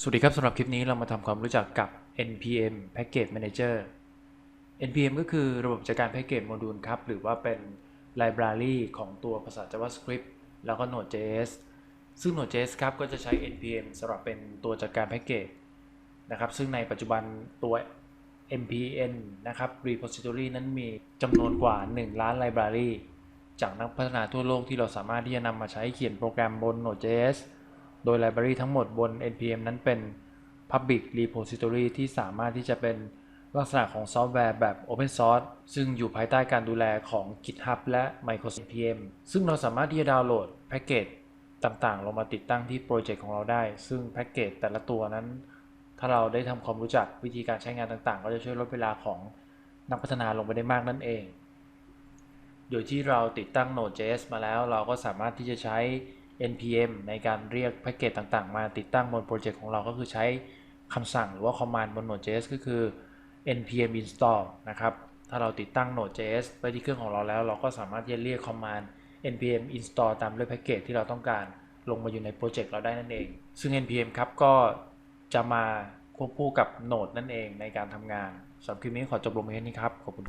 สวัสดีครับสำหรับคลิปนี้เรามาทำความรู้จักกับ npm package manager npm ก็คือระบบจัดการแพ็กเกจโมดูลครับ หรือว่าเป็น library ของตัวภาษา javascript แล้วก็ node.js ซึ่ง node.js ครับก็จะใช้ npm สำหรับเป็นตัวจัดการแพ็กเกจนะครับ ซึ่งในปัจจุบันตัว npm นะครับ repository นั้นมีจำนวนกว่า 1 ล้าน library จากนักพัฒนาทั่วโลกที่เราสามารถที่จะนำมาใช้เขียนโปรแกรมบน node.js โดย library ทั้งหมดบน npm นั้นเป็น public repository ที่สามารถที่จะเป็นลักษณะของซอฟต์แวร์แบบ open source ซึ่งอยู่ภายใต้การดูแลของ GitHub และ Microsoft npm ซึ่งเราสามารถที่จะดาวน์โหลดแพ็กเกจต่างๆ ลงมาติดตั้งที่โปรเจกต์ของเราได้ ซึ่งแพ็กเกจแต่ละตัวนั้น ถ้าเราได้ทำความรู้จักวิธีการใช้งานต่างๆ ก็จะช่วยลดเวลาของนักพัฒนาลงไปได้มากนั่นเอง โดยที่เราติดตั้ง Node.js มาแล้ว เราก็สามารถที่จะใช้ npm ในการเรียกแพ็กเกจต่างๆ มาติดตั้งบนโปรเจกต์ของเราก็คือใช้คำสั่งหรือว่า command บน Node.js ก็คือ npm install นะครับ ถ้าเราติดตั้ง Node.js ไปที่เครื่องของเราแล้ว เราก็สามารถที่จะเรียก command npm install ตามด้วยแพ็กเกจที่เราต้องการลงมาอยู่ในโปรเจกต์เราได้นั่นเอง ซึ่ง npm ครับก็จะมาควบคู่กับ Node นั่นเองในการทำงานสำหรับคลิปนี้ขอจบลงเพียงเท่านี้ครับ ขอบคุณ